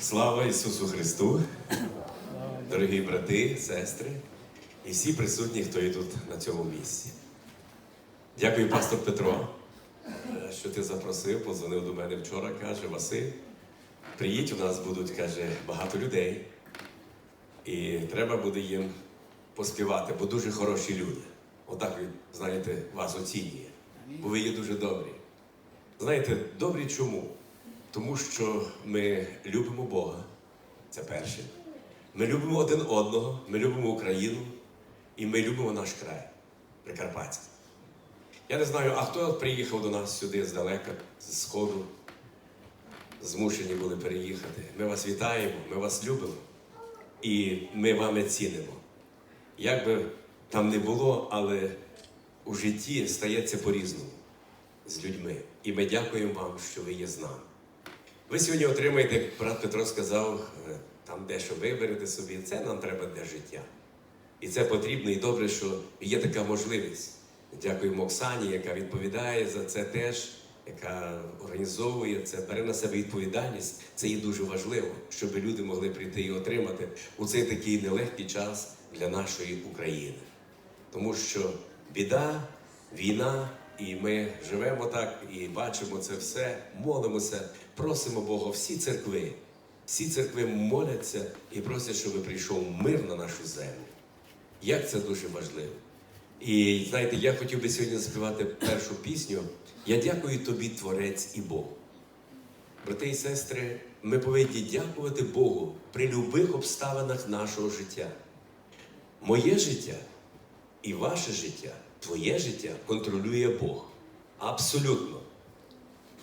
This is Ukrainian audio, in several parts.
Слава Ісусу Христу! Дорогі брати, сестри і всі присутні, хто є тут на цьому місці. Дякую, пастор Петро, що ти запросив, подзвонив до мене вчора, каже, Василь, приїдь, у нас будуть, каже, багато людей. І треба буде їм поспівати, бо дуже хороші люди. Отак знаєте, вас оцінює. Бо ви є дуже добрі. Знаєте, добрі чому? Тому що ми любимо Бога. Це перше. Ми любимо один одного, ми любимо Україну і ми любимо наш край, Прикарпатський. Я не знаю, а хто приїхав до нас сюди здалека, з Сходу, змушені були переїхати. Ми вас вітаємо, ми вас любимо і ми вами цінимо. Як би там не було, але у житті стається по-різному з людьми. І ми дякуємо вам, що ви є з нами. Ви сьогодні отримаєте, як брат Петро сказав, е, там дещо виберете собі. Це нам треба для життя. І це потрібно і добре, що є така можливість. Дякуємо Оксані, яка відповідає за це теж, яка організовує це, бере на себе відповідальність. Це є дуже важливо, щоб люди могли прийти і отримати у цей такий нелегкий час для нашої України. Тому що біда, війна, і ми живемо так і бачимо це все, молимося, просимо Бога, всі церкви, всі церкви моляться і просять, щоб прийшов мир на нашу землю. Як це дуже важливо. І знаєте, я хотів би сьогодні заспівати першу пісню. Я дякую тобі, Творець і Бог. Брати і сестри, ми повинні дякувати Богу при любих обставинах нашого життя. Моє життя і ваше життя, твоє життя контролює Бог. Абсолютно.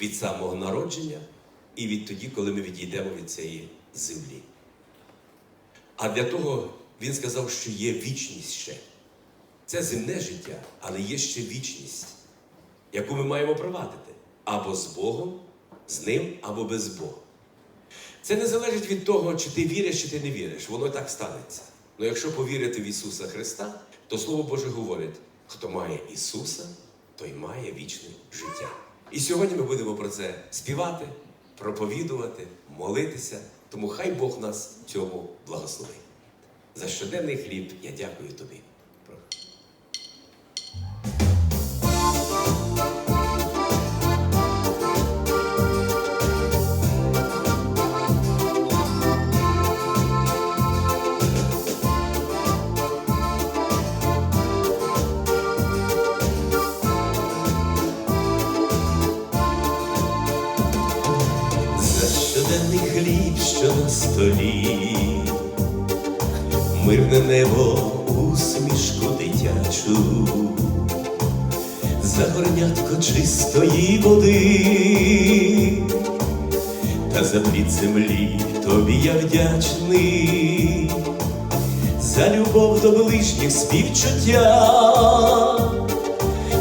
Від самого народження і від тоді, коли ми відійдемо від цієї землі. А для того він сказав, що є вічність ще. Це земне життя, але є ще вічність, яку ми маємо провадити або з Богом, з ним, або без Бога. Це не залежить від того, чи ти віриш, чи ти не віриш. Воно так станеться. Але якщо повірити в Ісуса Христа, то Слово Боже говорить: хто має Ісуса, той має вічне життя. І сьогодні ми будемо про це співати, проповідувати, молитися. Тому хай Бог нас цьому благословить. За щоденний хліб я дякую тобі. Щоденний хліб, що на столі, мирне небо, усмішку дитячу, за горнятко чистої води, та за плід землі тобі я вдячний, за любов до ближніх співчуття.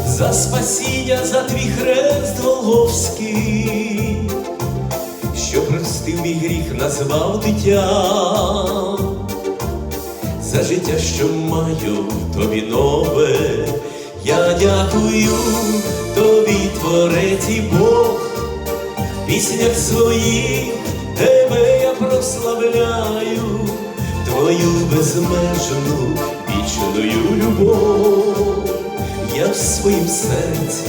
За спасіння, за твій хрест Голговський, простив мій гріх, назвав дитя, за життя, що маю тобі нове, я дякую тобі, Творець і Бог, в піснях своїх тебе я прославляю, твою безмежну вічною любов. Я в своїм серці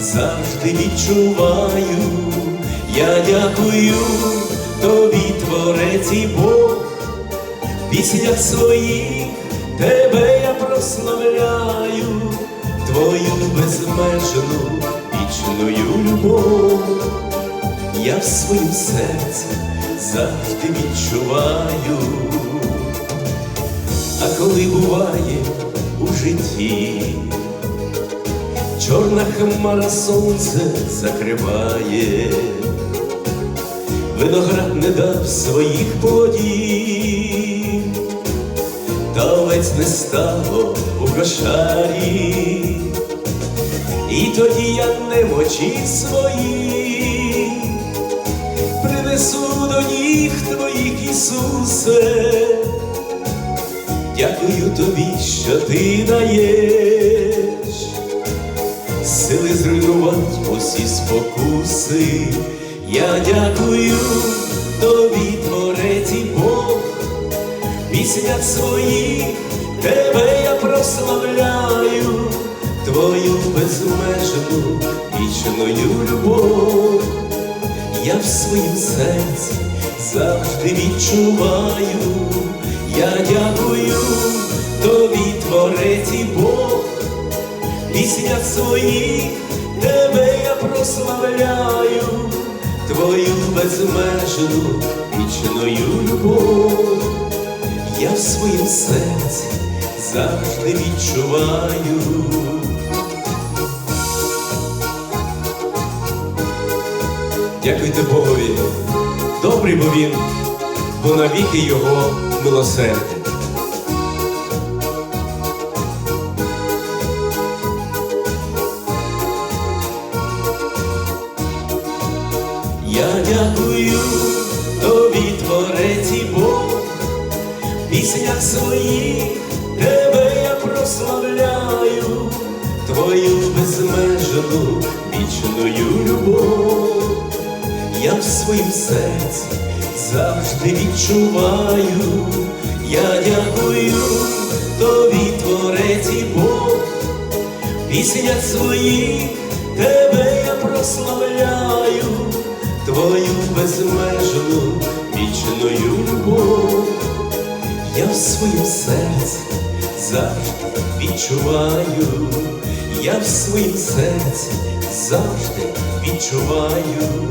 завжди відчуваю, я дякую тобі, Творець і Бог, в піснях своїх тебе я прославляю, твою безмежну вічною любов, я в своїм серці завжди відчуваю. А коли буває у житті, чорна хмара сонце закриває, виноград не дав своїх плодів, та овець не стало у кошарі, і тоді я не немочі свої принесу до ніг твоїх, Ісусе. Дякую тобі, що ти даєш сили зруйнувати усі спокуси. Я дякую тобі, Творець третій Бог, піснях своїх тебе я прославляю, твою безмежну вічною любов. Я в своїм серці завжди відчуваю, я дякую тобі, творець і Бог, піснях своїх тебе я прославляю, твою безмежну вічною любов. Я в своїм серці завжди відчуваю. Дякуйте Богові, добрий бо він, бо навіки його милосердя. Дякую тобі, творець і Бог, в піснях своїх тебе я прославляю, твою безмежну вічною любов. Я в своїм серці завжди відчуваю, я дякую тобі, творець і Бог, в своїх тебе я прославляю, твою безмежну вічною любов. Я в своїм серці завжди відчуваю, я в своїм серці завжди відчуваю.